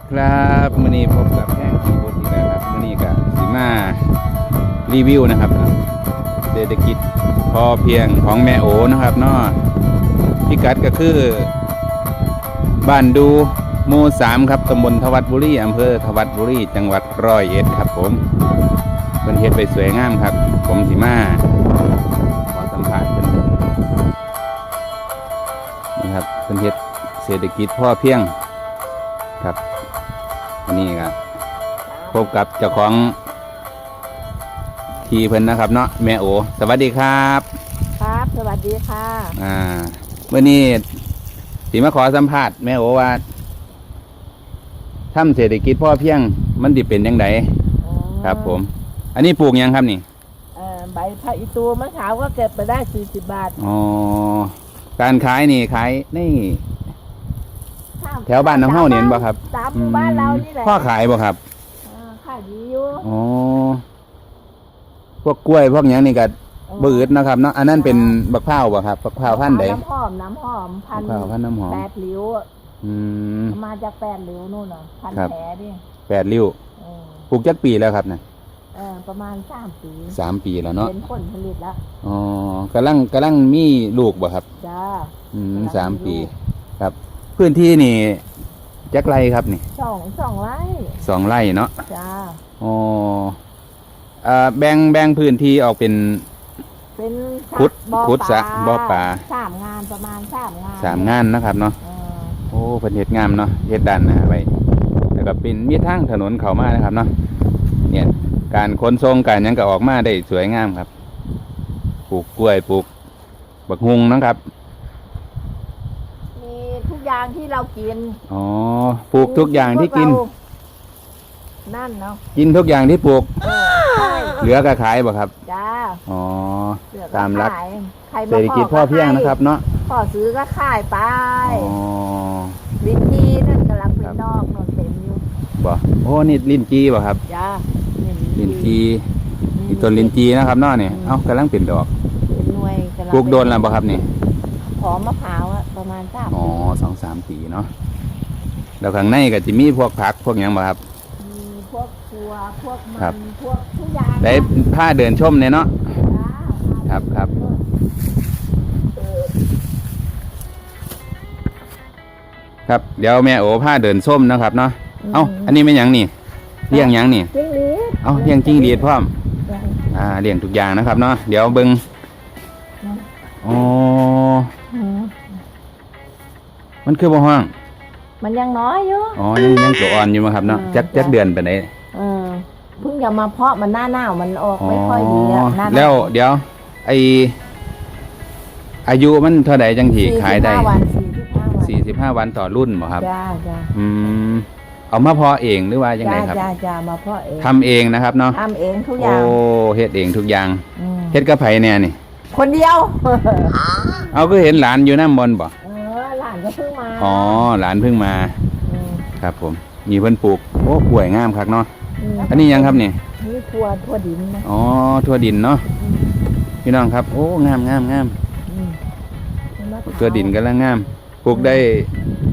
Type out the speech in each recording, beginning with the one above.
ครับมื้อนี้พบกับแห้งขี่บนอีกแล้วครับมื้อนี้ก็สิมารีวิวนะครับเศรษฐกิจพอเพียงของแม่โอนะครับเนาะพิกัดก็คือ บ้านดูหมู่สามครับตำบลทวัดบุรีอำเภอทวัดบุรีจังหวัดร้อยเอ็ดครับ ผมเป็นเฮ็ดไปสวยงามครับ ผมสิมาขอสัมภาษณ์เป็นนี่ครับเป็นเฮ็ดเศรษฐกิจพ่อเพียงครับ อันนี้ครับพบกับเจ้าของทีเพิ่นนะครับ เนาะแม่โอ สวัสดีครับ ครับ สวัสดีค่ะอ่าเมื่อนี้สีมาขอสัมภาษณ์แม่โอว่าทำเศรษฐกิจพ่อเพียงมันดิเป็นยังไงอ๋อครับ ผม อันนี้ปลูกยังครับนี่เอ่อใบพระอิตูมะขาวก็เก็บไปได้40บาทอ๋อการขายนี่ขายนี่ ข้มแถวบ้านน้ำเฮ้าเนี่ยเห็นบ่ครับตามหมู่บ้านเรานี่แหละพ่อขายบ่ครับอ่าขายดีอยู่อ๋อพวกกล้วยพวกหยังนี่ก็บืดนะครับเนาะอันนั้นเป็นบักพร้าวบ่ครับบักพร้าวพันธุ์ใดน้ำหอมน้ำหอมพับันกพร้าวพันธุ์น้ำหอมแปดหลิวอืม มาจากแปดหลิวนู่นน่ะพันครับ แผลดิแปดริ้วเออปลูกจักปีแล้วครับนะเออประมาณสามปีสามปีแล้วเนาะเป็นผลผลิตแล้วอ๋อกำลังกำลังมีลูกบ่ครับ จ้า อืมกำลังสามมีลูกปี ครับ พื้นที่นี่จักไรครับนี่สองสองไร่สองไร่เนาะจ้าอ๋อเอ่อแบ่งแบ่งพื้นที่ออกเป็น เป็นสระขุดบ่อขุดสระบ่อปลา สามงานประมาณสามงานสามงานนะครับเนาะเออโอ้เพิ่นเฮ็ดงามเนาะเฮ็ดดันนะไว้แล้วก็เป็นมีทางถนนเข้ามานะครับเนาะเนี่ยการขนส่งการหยังก็ออกมาได้สวยงามครับ ปลูกกล้วยปลูกบักฮุงนะครับมีทุก อย่างที่เรากินอ๋อปลูกทุกอย่างที่กินพวเรานั่นเนาะกินทุกอย่างที่ปลูกเออใช่เหลือก็ขายบ่ครับ จ้า อ๋อเหลือตามรักขยใครมาเศรษฐกิจพ่อเพียงนะครับ เนาะพ่อซื้อก็ขายไปอ๋อลิ้นจีนั่นกำลังเป็ครันบนอกนนเต็มอยู่บ่โอ้นี่ลิ้นจีบ่ครับ จ้าเนี่ยลิ้นจีนี่ต้นลิ้นจีนะครับเนาะนี่เอ้ากำลังเป็นดอกเป็นหน่วยำงปลูกโดนแล้วบ่ครับนี่ หอมมะพร้าวอะประมาณสามอ๋อสองสามปีเนาะแล้วข้างในก็จะมีพวกผักพวกหยังบ่ครับ มีพวกตัวพวกมัครับ นพวกทุกอย่างได้ผ้าเดินชมเนี่ยเนาะจ้าครับครับเออครับเดี๋ยวแม่โอผ้าเดินส้มนะครับเนาะ เอ้า อันนี้เป็นหยังนี่เลี้ยงหยังนี่ จิ้งหรีดเอ้าเลี้ยงจิ้งหรีดพร้อมจ้ะอ่าเลี้ยงทุกอย่างนะครับเนาะ เดี๋ยวเบิ่ง มันคือบ่ห้อง มันยังน้อยอยู่ อ๋อ ยังยังตัวอ่อนอยู่มั้งครับเนาะอ่าจักจักจ้ะเดือนไปไหนเออเพิ่งจะมาเพาะมันหน้าหนาวมันออกอ๋อไม่ค่อยดีอะหน้าหนาวแล้วเดี๋ยว ไออายุมันเท่าใดจังที่ขายได้ 45วันสี่สิบห้าวัน45 วันต่อรุ่นบ่ครับ จ้าจ้าอืม เอามาเพอเองหรือว่ายังไงจ้าครับจ้าจ้ามาเพาะเองทำเองนะครับเนาะ ทำเองทุกอโอ้ย่างเฮ็ดเองทุกอย่าง อืมเฮ็ดกับไผแน่นี่ คนเดียว เอาก็เห็นหลานอยู่น้ำบนบ่ อ๋อหลานเพิ่งมามครับผมมีเพิ่นปลูกโอ้ป่วยงามคักเนาะมอันนี้ยังครับนี่นี่ทั่วทั่วดินนะอ๋อทั่วดินเนาะอืมพี่น้องครับ โอ้งามงามงามอืมมะพร้าทั่วดินกำลังงามปลูกได้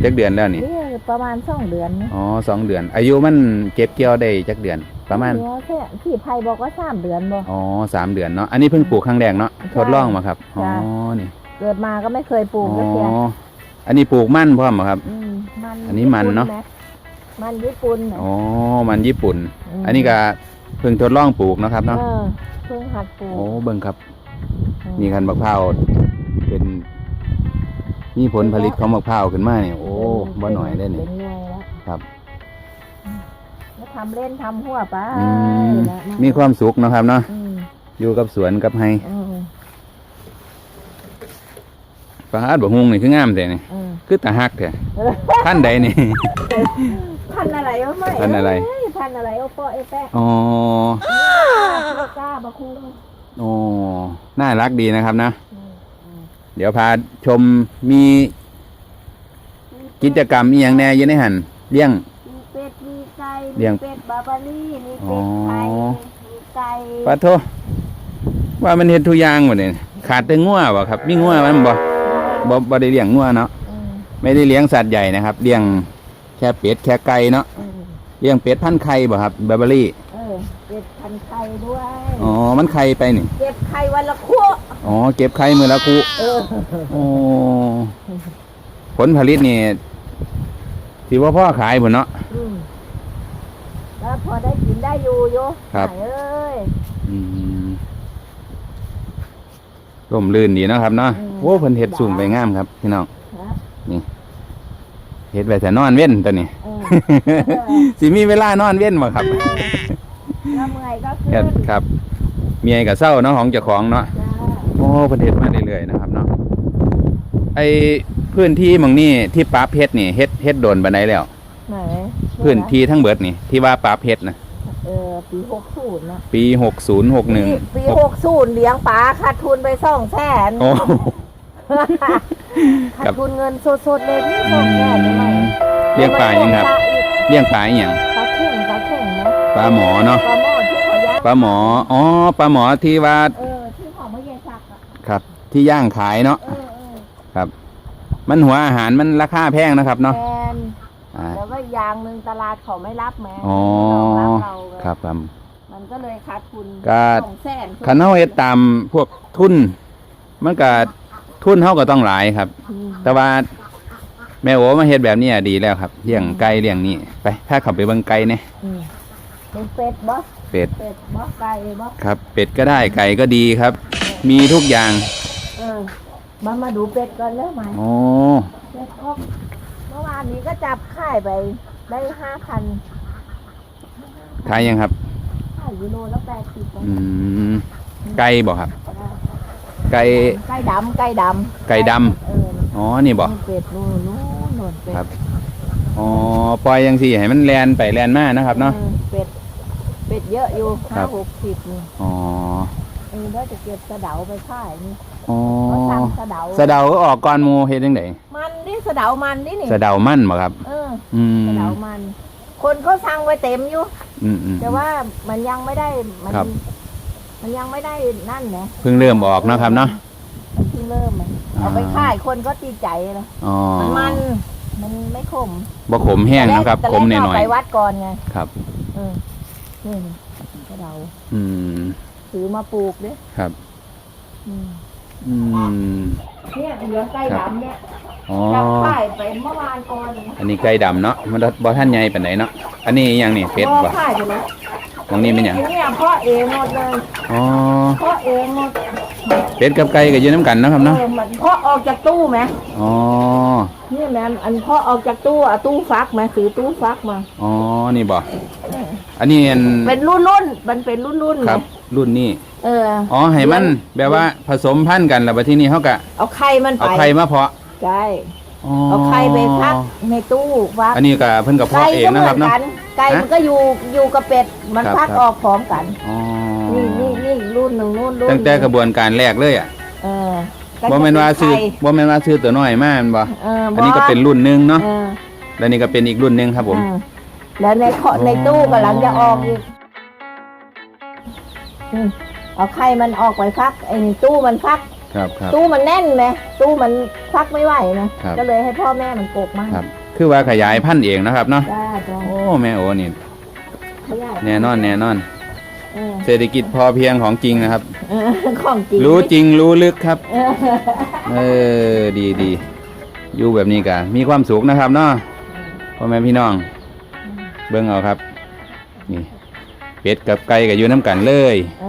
จักเดือนแล้วนี่นี่ประมาณสองเดือนนะอ๋อสองเดือน อายุมันเก็บเกี่ยวได้จักเดือน ประมาณเดี๋ยวแค่ที่ไทยบอกว่าสามเดือนบ่อ๋อสามเดือนเนาะอันนี้เพิ่งปลูกครั้งแรกเนาะใช่ทดลองมาครับอ๋อจ้ะนี่เกิดมาก็ไม่เคยปลูอ๋กก็เสียออั นนี้ปลูกมั่นพร้อมเหรอครับมมันอันนี้มันเนอะ ญี่ปุ่ไหมันญี่ปุ่นน่ะอ๋อมันญี่ปุ่น มอันนี้ก็เพิ่งทดลองปลูกนะครับเนาะเออเพิ่งหัดปลูกโอ้เบิ่งครับ อืมมีคันมะพร้าวเป็นมีผลผลิตของมะพร้าวขึ้นมาเนี่ยโอ้บ่หน่อยได้นี่เป็นหน่วยแล้วครับแล้วทำเล่นทำหัวไปอืมนะมีความสุขเนาะครับเนาะอืมอยู่กับสวนกับไฮ อืม ปลาฮาดบ่ฮุงนี่คืองามแต่นี่อืมคือตาฮักแท้ท่านใดนี่พันธุ์อะไรเอาไหมพันธุ์อะไรเยพันธุ์อะไรเอาปอไอ้แปะอ๋อกล้าบะคุ้งโอ้น่ารักดีนะครับนะอืมอืมเดี๋ยวพาชมมีกิจกรรมอีหยังแหน่อยู่ในหันเลี้ยงมีเป็ดมีไก่เลี้มียงเป็ดบาบารี่มีอ๋เป็อดไก่มีไก่ปะโทว่ามันเฮ็ดทุกอย่างหมดนี่ขาดแต่งัวบ่ครับ มีงัวมันบ่ บ่บ่ได้เลี้ยงงัวเนาะอืมไม่ได้เลี้ยงสัตว์ใหญ่นะครับเลี้ยงแค่เป็ดแค่ไก่เนาะเออเลี้ยงเป็ดพันธุ์ไข่บ่ครับเบเบอรี่เออเก็บพันไข่ด้วยอ๋อมันไข่ไปนี่เก็บไข่วันละคู่อ๋อเก็บไข่มือละคู่เออโอ้ผลผลิตนี่ที่ว่าพ่อขายบ่เนาะ อืมแล้วพอได้กินได้อยู่โยครับ ไหนเอ้ย อืม ร่มรื่นดีเนาะครับเนาะอืมโอ้เพิ่นเฮ็ดสูงไปงามครับพี่น้องฮะเฮ็ดไว้แต่นอนเว้นตัวนี้เออสิมีเวลานอนเว้นบ่ครับถ้าเมื่อยก็เฮ็ขึ้ดนครับเมียกับเศร้าเนาะของเจ้าของเนาะจ้าโอ้เพิ่นเฮ็ดมาเรื่อยๆนะครับเนาะไอ้พื้นที่หมองนี้ที่ปราบเพชรนี่เฮ็ดเฮ็ดโดนปานใดแล้วไหนพื้นที่ทั้งเบิดนี่ที่ว่าปราบเพชรนะ เออปีหกศูนย์นะปี60 61ปีหกศูนย์เลี้ยงปลาขาดทุนไปสองแสนโอ้ ขาดทุนเงินสดๆเลยที่สอืองแสนใช่ไหมมเลี้ยงปลายังครับ เลี้ยงปลาอหยังปลาเข่งปลาเข่งนะปลาหมอเนาะปลาหม้อที่เขาย่างปลาหมออ๋อปลาหมอที่ว่าเออที่ของพระเยซักอะครับ ที่ย่างขายเนาะเออเออครับ มันหัวอาหารมันราคาแพงนะครับเนาะแทนอ่า แล้วก็อยางหนึ่งตลาดเขาไม่รับแม้อ๋อไม่รองรับเราเลยครับครับ มันก็เลยขาดทุนก็ สองแสนคันเฮาเฮ็ดตามพวกทุน มันก็ทุนเฮาก็ต้องหลายครับ อืมแต่ว่า แม่โอมาเฮ็ดแบบนี้อะดีแล้วครับเลี้ยงไก่เลี้ยงนี่ไปถ้าขับไปเบิ่งไก่เนี่ยอืมเป็นเป็ดบ่เป็ดเป็ดบ่ไก่บ่ครับ เป็ดก็ได้ไก่ก็ดีครับ มีทุกอย่างเออมามาดูเป็ดก่อนแล้วไหมโอ้เป็ดออกเมื่อวานนี้ก็จับค่ายไปได้ห้าพันขายยังครับค่ายยูโรแล้วแปดสิบอืมไก่บ่ครับ ไก่ไก่ดำไก่ดำไก่ดำเอออ๋อนี่บ่เป็ดนู่นนู่นนู่นเป็ดครับอ๋อปล่อยยังสิให้มันแลนไปแลนมานะครับเนาะ ออเป็ดเป็ดเยอะอยู่ครัห้าบ หกสิบนี่อ๋อเออแล้วจะเก็บสะเดาไปค่ายนี่อ๋อเขาสั่งสะเดาสะเดาก็ออกก่อนหมูเฮ็ดจังไดมันนี่ สะเดามันนี่นี่สะเดามั่นบ่ครับ เอออืมสะเดามัน คนเขาสั่งไว้เต็มอยู่ อืมอืม แต่ว่ามันยังไม่ได้ มันครับ มันยังไม่ได้นั่นนะเพิ่งเริ่มออกเนาะครับเนาะ มันเพิ่งเริ่มมันอ่า เอาไปค่ายคนก็ตีใจเลยอ๋อมันมันมันไม่ขมบ่ขมแห้งนะครับแต่ขมหแรกน่อยเาไปวัดก่อนไงๆครับ เออนี่สะเดาอืมถือมาปลูกดิครับ อืม อืม เนี่ยเหลืองไก่ดำเนี่ย อ๋อ จับค่ายไปเมื่อวานก่อนอันนี้ไก่ดำเนาะมันบ่ท่านใหญ่ปานไหนเนาะอันนี้อิหยังนี่เป็ดพ่อบ่ค่ายไปแล้วตรงนี้เป็นหยังเนี่ยพ่อเองหมดเลยอ๋อพ่อเองหมดเป็ดกับไก่ก็อยู่น้ำกันเนาะครับเอเนาะอมันพ่อออกจากตู้ไหมอ๋อนี่แม่นอันพ่อออกจากตู้อะตู้ฟักมาถือตู้ฟักมา อ๋อนี่บ่อันนี้อันเป็นรุ่นรุ่นๆมันเป็นรุ่นรุ่นๆครับไงรุ่นนี้เออ อ๋อให้มันแบบว่าผสมพันธุ์กันแล้วบัดทีนี้เขาก็เอาไข่มันไปเอาไข่มาเพาะ ใช่อ๋อเอาไข่ไปพักในตู้ฟักอันนี้ก็เพิ่นก็เพาะไก่เองก็เหมืนะคอรับนเนาะ กันไก่ฮะมันก็อยู่อยู่กับเป็ดมันครับฟักครับ ออกพร้อมกัน อ๋อนี่นี่นี่รุ่นหนึ่งรุ่นรุ่นตั้งแต่กระบวนการแรกเลยอะเออบ่แม่นว่าซื้อไข่บ่แม่นว่าซื้อตัวน้อยมาแม่นบ่เอออันนี้ก็บ่เป็นรุ่นหนึงเนาะเออแล้วนี่ก็เป็นอีกรุ่นหนึงครับผมอ่าแล้วในเคาะในตู้กำลังจะออกอีกอืมเอาไข่มันออกไปฟักไอ้นี่ตู้มันฟัก ครับครับ ตู้มันแน่นไหมตู้มันฟักไม่ไหวนะครับ ก็เลยให้พ่อแม่มันปลูกมาครับ คือว่าขยายพันธุ์เองนะครับเนาะจ้าจ้าโอ้แม่โอนี่ไม่ได้แน่นอนแน่นอน เออเศรษฐกิจพอเพียงของจริงนะครับ เออของจริงรู้จริงรู้ลึกครับ เออเออดีดีอยู่แบบนี้กะมีความสุขนะครับเนาะพ่อแม่พี่น้อง เบิ่งเอาครับ นี่เป็ดกับไก่ก็อยู่น้ำกันเลย เอ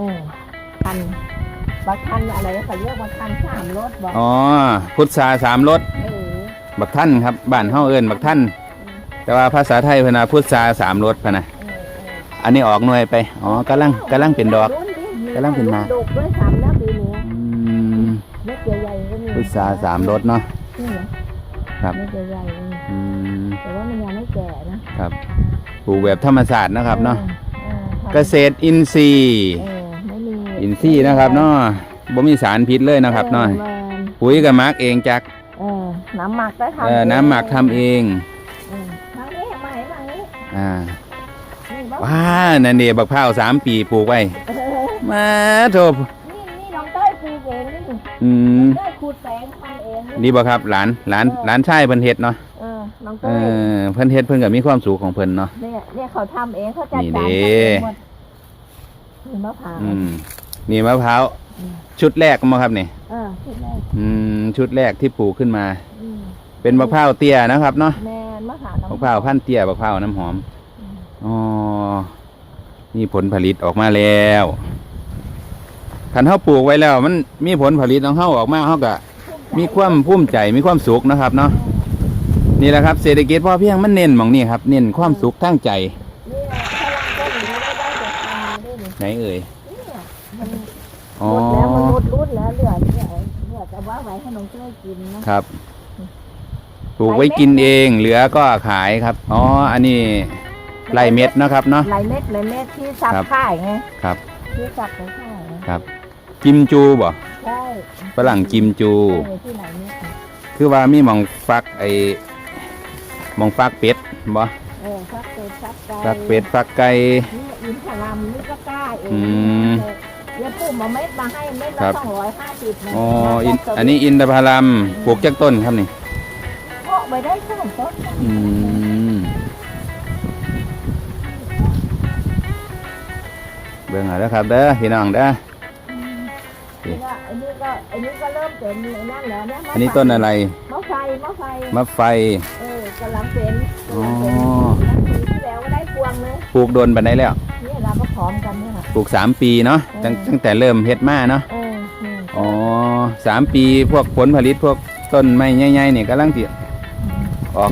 อคัน บักคันอะไรเขาเรียกบักคันสามรถบอกอ๋อพุทธาสามรสเออบักท่านครับบ้านเฮาเอิ้นบักท่านแต่ว่าภาษาไทยเพนว่าพุทธาสามรสพะนะเออเอออันนี้ออกหน่วยไปอ๋อกำลังกำลังเป็นดอกรุ่นดิกำลังเป็นหมากดกด้วยสามแล้วปีนี้อืมเม็ดใหญ่ๆก็มีพุทธาสามรสเนาะ นี่เหรอครับ เม็ดใหญ่ๆก็มีอืมแต่ว่ามันยังไม่แก่นะครับปลูกแบบธรรมศาสตร์นะครับเนาะออออเกษตรอินทรีย์ เออไม่มี อินทรีย์นะครับเนาะบ่มีสารพิษเลยนะครับเนาะออมันปุ๋ยกับมักเองจากเออน้ำหมักก็ทำเอ่อน้ำหมักทำเองเออทางนี้มาให้ทางนี้อ่านี่บ่ว้านั่นเดีบักพร้าวสามปีปลูกไว้เออมาโถนี่นี่น้องเต้ยปลูกเองนี่อืมเต้ยขูดแสงทำเองนี่ดีบ่ครับหลานหลานหลานชายเพิ่นเฮ็ดเนาะเออน้องน้องเอเต้ยอเพิ่นเฮ็ดเพิ่นก็มีความสุขของเพิ่นเนาะ เนี่ยเนี่ยเขาทำเองเขาจัดนี่การเด้ ทำเองหมดมีมะพร้าวอืม นี่มะพร้าวอืมชุดแรกมั้งครับนี่เออคิดแรกอืมชุดแรกที่ปลูกขึ้นมา อืมเป็นมะพร้าวเตี้ยนะครับเนาะแมนมะพร้าวน้ำมะพร้าวพันธุ์เตี้ยมะพร้าวน้ำหอมอืมอ๋อนี่ผลผลิตออกมาแล้วคันเฮาปลูกไว้แล้ว มันมีผลผลิตของเฮาออกมาเฮาก็มีความภูมิใจมีความสุขนะครับเนาะนี่แหละครับเศรษฐกิจพอเพียงมันเน้นหมองนี่ครับ เน้นความสุขทั้งใจ เนี่ยถ้าเราก็หนีไม่ได้แต่ทำได้หนิไหนเอ่ยเนี่ยมัน อ๋อหมดแล้วมันหมดรุ่นแล้วเหลือเนี่ยเหลือแต่ว่าไว้ให้น้องเต้ยกินนะครับปลูกไว้กินเอง เหลือก็ขายครับ อ๋อ อันนี้ไล่เม็ดนะครับเนาะลายเม็ดลายเม็ดที่สับครับข่ายไงครับ ที่สับไปข่ายไงครับ กิมจูบ่ใช่ฝรั่งกิมจู ใช่ที่ไหนเม็ดคือว่ามีหมองฟักไอหมองฟักเป็ดบ่เออฟักเป็ดฟักไก่ฟักเป็ดฟักไก่ นี่อินทรามนี่ก็กล้าเองอืม เดี๋ยวปู่มาเม็ดมาให้เม็ดครัละบสองร้อยห้าสิบนะอ๋ออินอันนี้อินทผลัมปลูกจากต้นครับนี่เพาะไปได้สองต้นอืมเบิ่งเอาเด้อครับเด้อพี่น้องเด้อนี่ก็อันนี้ก็อันนี้ก็เริ่มเป็นไอ้นั่นแล้วเนี่ยมะอันนี้ต้นอะไรมะไฟมะไฟมะไฟเออกำลังเป็นอ๋อปีที่แล้วก็ได้พวงเลยปลูกโดนบันไดแล้วเนี่ยเราก็พร้อมกันเนี่ยค่ะ ปลูกสามปีเนาะตั้งอืมตั้งแต่เริ่มเฮ็ดมาเนาะ เออนี่อ๋อสามปีพวกผลผลิตพวกต้นไม้ใหญ่ๆเนี่ยกำลังสิออก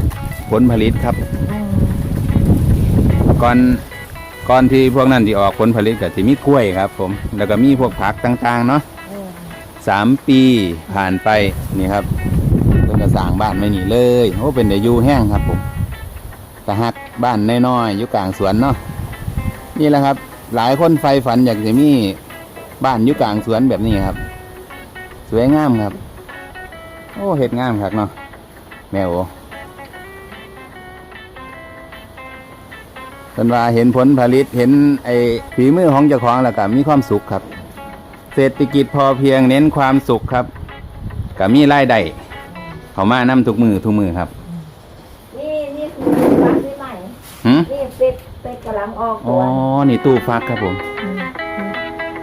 ผลผลิตครับอืมก่อนก่อนที่พวกนั้นที่ออกผลผลิตก็จะมีกล้วยครับ ผม แล้วก็มีพวกผักต่างๆเนาะเออสามปีผ่านไปนี่ครับเพิ่นก็สร้างบ้านไม่หนีเลยโอ้เป็นเดอยูแห้งครับผมตะฮักบ้านน้อยๆอยู่กลางสวนเนาะนี่แหละครับ หลายคนไฟฝันอยากจะมีบ้านอยู่กลางสวนแบบนี้ครับ สวยงามครับ โอ้เห็ดงามครับเนาะแมวเป็นว่าเห็นผลผลิตเห็นไอ้ฝีมือของเจ้าของแล้วก็มีความสุขครับ เศรษฐกิจพอเพียงเน้นความสุขครับก็มีรายได้เขามานำทุกมือทุกมือครับ นี่นี่คือฟักที่ใหม่ หืม นี่เป็ด เป็ดกำลังออกอ๋ตัอวนี่ตู้ฟักครับผมม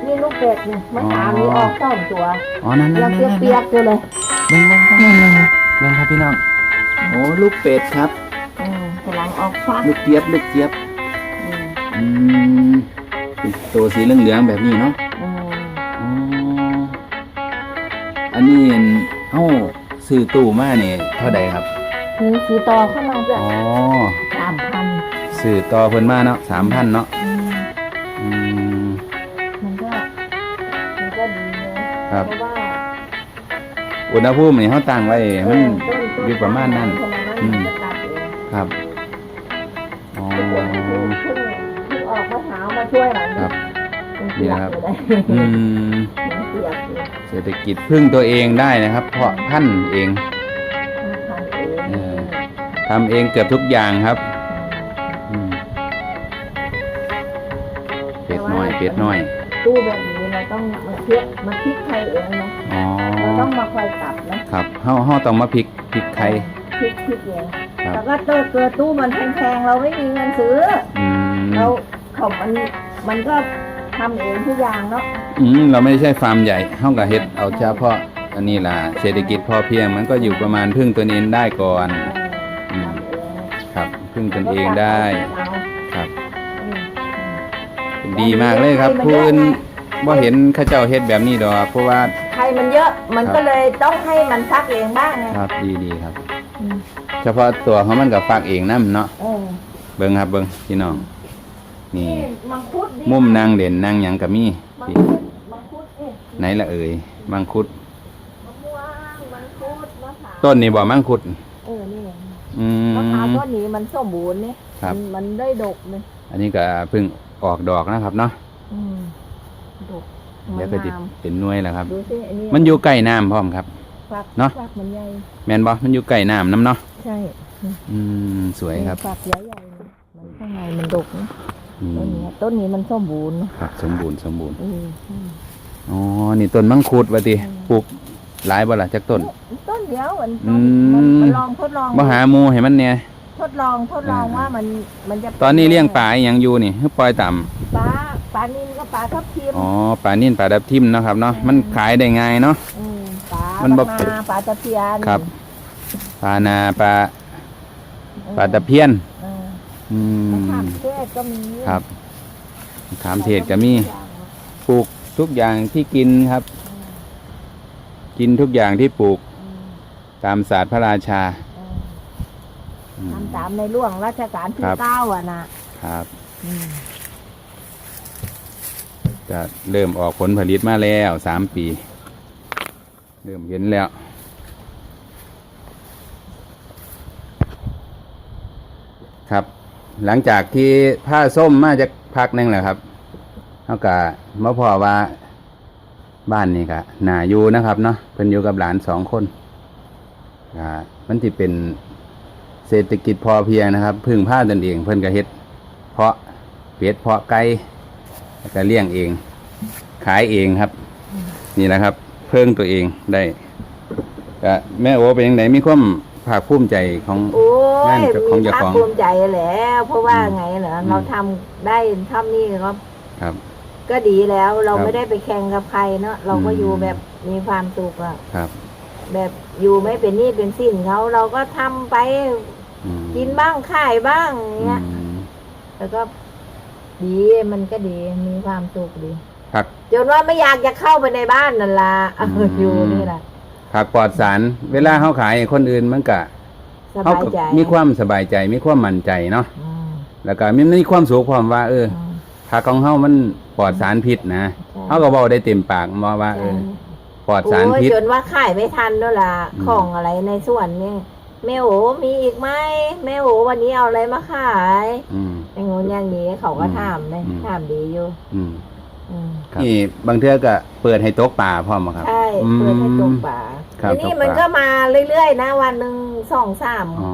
นี่ลูกเป็ดนี่เมื่อเช้านี้ออกสองตัวอ๋อ นั่นนั่ยังนนั่นเปียกๆอยู่เลยเบิ่งเบิ่งครับเบิ่งครับพี่น้อง โอ้ลูกเป็ดครับ อืมกำลังออกฟักลูกเจี๊ยบ ลูกเจี๊ยบ อืมอืมเป็นตัวสีเหลืองๆแบบนี้เนาะ อืมอ๋อ อันนี้เอ้าซื้อตู้มาเนี่ยเท่าใดครับ มีสีต่อเข้ามาด้วยอ๋อสามพัน ซื้อต่อเพิ่นมาเนาะสามพันเนาะอืมอืม มันก็มันก็ดีนะครับ เพราะว่าอุณหภูมินี่เขาตั้งไว้มันเต้ต้นอยู่ประมาณนั้นประมาณนั้นอืมมันก็ตัดเองครับ อ๋อ เพิ่งเพิ่งเพิ่งออกมาเช้ามาช่วยหน่อยครับ มันเปียกอยู่เลยอืม มันเปียกอยู่เศรษฐกิจพึ่งตัวเองได้นะครับ เพราะท่านเอง ทำเอง เออ ทำเองเกือบทุกอย่างครับ เป็ดน้อยเป็ดน้อย ตู้แบบนี้เราต้องมาเทียบมาพลิกไทยเองนะอ๋อ เราต้องมาคอยตัดนะครับเฮาเฮาต้องมาพริกพริกไข่ พลิกพลิกเองครับ แล้วก็เติเกิดตู้มันแพงๆเราไม่มีเงินซื้ออืมเราเขามันมันก็ทำเองทุกอย่างเนาะอืมเราไม่ใช่ฟาร์มใหญ่เฮาก็เฮ็ดเอาเฉพาะอันนี้ล่ะ เศรษฐกิจพอเพียงมันก็อยู่ประมาณพึ่งตัวเองได้ก่อน อืมครับ พึ่งตนเองได้ครับ ดีมากเลยครับผู้อื่นบ่เห็นเข้าเจ้าเฮ็ดแบบนี้ดอกเพราะว่าใครมันเยอะ มันครับ ก็เลยต้องให้มันซักเองบ้างไงครับดีดีครับ อืมเฉพาะตัวเขามันก็ฝากเองนํเนาะเออเบิ่งครับเบิ่งพี่น้อง นี่ มังคุดมุมนางเด่นนางหยังก็มีมังพี่คุดมังคุดเอ๊ะไหนละเอ่ยมังคุด มะม่วงมังคุดมะพร้าวต้นนี่บ่มังคุด เออนี่อืมะพร้าวมต้นนี้มันสมบูรณ์นี่ครับ มันมันได้ดกเลยอันนี้ก็เพิ่ง ออกดอกนะครับเนาะอืมดกเดี๋ยวก็จะงามเป็นหน่วยแล้วครับ ดูสิอันนี้มันอยู่ใกล้น้ำพร้อมครับ ฝักเนาะ ฝักมันใหญ่ แม่นบ่มันอยู่ใกล้น้ำน้ำเนาะใช่อืมสวยครับฝักใหญ่ใหญ่ๆเลยมันข้างในมันดกนะอืต้นมเนี้ยต้นนี้มันสมบูรณ์นะครับสมบูรณ์สมบูรณ์อืมอืม อ๋อนี่ต้นมังคุดว่าติปลูกหลายบ่ล่ะจักต้น ต้นเดียวมันอืม มันมันลองทดลองบ่หาหมูให้มันเนี่ย ทดลองทดลองอ่าว่ามันมันจะตอนนี้เลี้ยงปลาอหยังอยู่นี่คือปล่อยต่ำปลาปลานินก็ปลาทับทิมอ๋อปลานิ่นปลาดับทิมเนาะครับเนาะมันขายได้ง่ายเนาะ มปลามันบ่ ปลานาปลาตะเพียนครับปลานาปลาปลาตะเพียน เอออืมะมขามเทศก็มีครับขามเทศก็มีปลูกทุกอย่างที่กินครับ กินทุกอย่างที่ปลูกอืมตามศาสตร์พระราชาเอออืม ทำตามในหลวงรัชกาลที่ครับ เก้าอะนะครับ อืมจะเริ่มออกผลผลิตมาแล้วสามปี เริ่มเห็นแล้ว ครับ หลังจากที่ผ้าส้มมาจากพักหนึงแหละครับเท่ากับมาพอว่าบ้านนี่กะหนาอยู่นะครับเนาะเพิ่นอยู่กับหลานสองคนอ่ามันที่เป็น เศรษฐกิจพอเพียงนะครับ พึ่งผ้าตนเอง เพิ่นก็เฮ็ด เพาะเป็ดเพาะไก่แล้วก็เลี้ยงเอง ขายเองครับ นี่แหละครับ เพิ่งตัวเองได้ก็แม่โอเป็นยังไงมีความภาคภูมิใจของโอ้งายนกับของมีเจ้าภาคของ ภูมิใจแหล้วเพราะว่าอืมไงเหรออืมเราทำได้เท่านี้ก็ครับ ก็ดีแล้วเราครับไม่ได้ไปแข่งกับใครเนาะเราก็อืม อยู่แบบมีความสุขอะครับ แบบอยู่ไม่เป็นหนี้เป็นสินเขาเราก็ทำไปอืม กินบ้างขายบ้างอย่างเงี้ยอืมแล้วก็ดีมันก็ดีมีความสุขดีผักจนว่าไม่อยากจะเข้าไปในบ้านนั่นละเอออืมอยู่นี่แหละผักปลอดสาร เวลาเขาขายให้คนอื่นมันก็สเขาบายก็ใจมีความสบายใจ มีความมั่นใจเนาะอืมแล้วก็มีมีความสุขความว่า เอออืมผักของเฮามันปลอดสารพิษนะใช่เขาก็บอกได้เต็มปากมาว่า เออปลอดสารโอ้ยพิษจนว่าขายไม่ทันด้วยล่ะอืมของอะไรในสวนเนี่ย แม่โอมีอีกไหมแม่โอวันนี้เอาอะไรมาขายอืม อย่างงู้นอย่างนี้เขาก็อืมถามเลยอืม ถามดีอยู่ อืมอืมนี่บางเทื่อก็เปิดให้ตกป่าพร้อมบ่ครับ ใช่อืมเปิดให้ตกป่าครับทีนี้ตกปลามั มันก็มาเรื่อยๆนะวันหนึ่งสองสามอ๋อ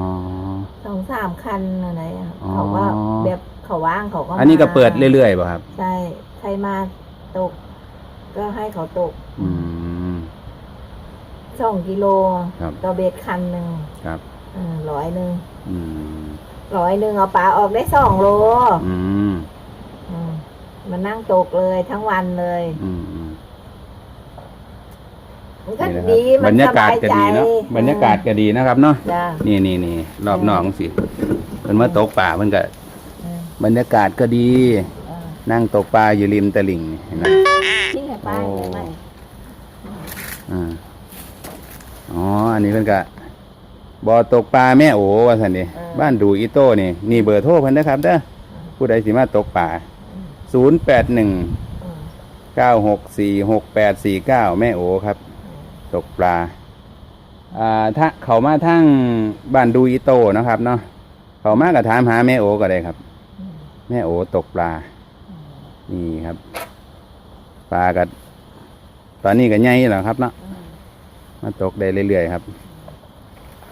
สองสามคันอะไรอะอ๋อ เขาก็แบบเขาว่างเขาก็อันนี้ก็มาเปิดเรื่อยๆป่ะครับ ใช่ใครมาตก ก็ให้เขาตก อืม สองกิโลครับต่อเบ็ดคันหนึ่งครับ เออร้อยหนึ่งอืมร้อยหนึ่งเอาปลาออกได้สองโลอืมอืมมันนั่งตกเลยทั้งวันเลย อืมอืมมันก็นี่นะครับดีมับรนรสยากาศบายก็ใจดีเนาะบรรยากาศก็ดีนะครับเนาะจ้านี่นี่นี่รอบนอกสิเพิ่นมาตกป่าเพิ่นก็เออบรรยากาศก็ดี เออนั่งตกปลาอยู่ริมตลิ่งเห็นไหมทิ้งให้ไปโอ้ได้ไหมอ่า อ๋อ อันนี้เพิ่นก็บ่อตกปลาแม่โอว่าซั่นดิบ้านดูอีโต้นี่นี่เบอร์โทรเพิ่นนะครับเด้อผู้ใดสิมาตกปลา081อืม9646849แม่โอครับ ตกปลาอ่าถ้าเขามาทางบ้านดูอีโต้นะครับเนาะเขามาก็ถามหาแม่โอก็ได้ครับอืมแม่โอตกปลาอืมนี่ครับ ปลาก็ตอนนี้ก็ใหญ่แล้วครับเนาะอื มาตกได้เรื่อยๆครับ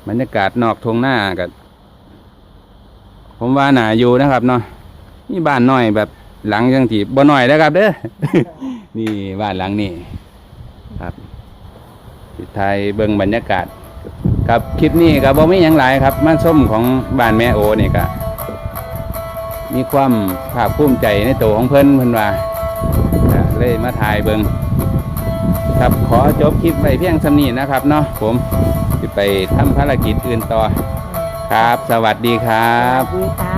บรรยากาศนอกทงหน้ากับผมว่าหนาอยู่นะครับเนาะนี่บ้านน้อยแบบหลังจังทีบ่น้อยแล้วครับเด้อนี่บ้านหลังนี่ครับทิไทยเบิ่งบรรยากาศครับคลิปนี้ก็บ่มีหยังหลายครับมาส้มของบ้านแม่โอนี่ก็มีความภาคภูมิใจในตัวของเพิ่นเพิ่นว่าเลยมาถ่ายเบิ่ง ครับขอจบคลิปไปเพียงสำนีนะครับเนาะผมจะไปทำภารกิจอื่นต่อครับ สวัสดีครับสวัสดีค่ะ